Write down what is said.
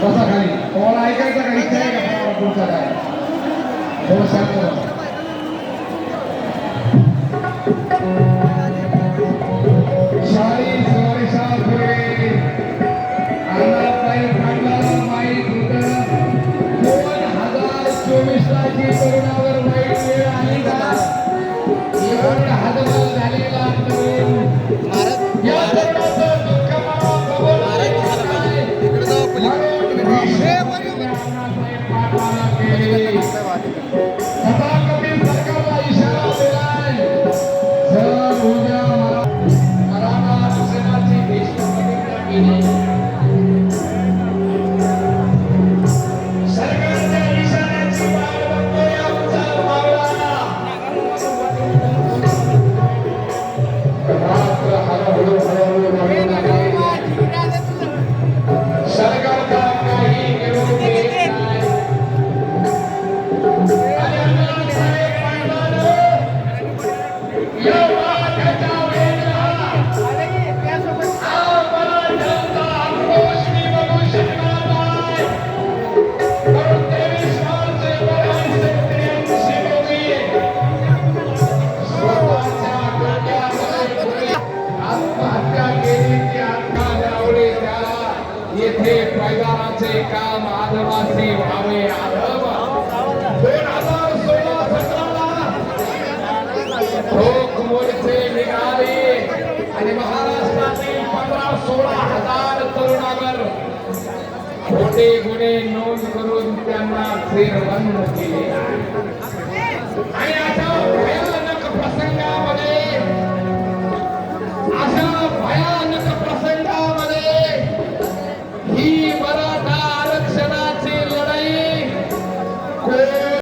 बसा खाली तुम्हाला ऐकायचं का इच्छा आहे का मला पुढचा काय थोडं शांत बसा. शाळी सुवारीशा फुले अण्णासाहेब पाटलाला माहीत होतं दोन हजार चोवीसला जी कोरोनावर वाईट वेळ आली का एवढ हातभार झालेला तथाकथित सरकारला येथे पैदानाचे काम आदिवासी व्हावे आदम दोन हजार सोळा सतराला ठोक मोर्चे निघाले. आणि महाराष्ट्रातील पंधरा सोळा हजार तरुणावर खोटे गुन्हे नोंद करून त्यांना जेरबंद केले. आणि अशा भयानक प्रसंगामध्ये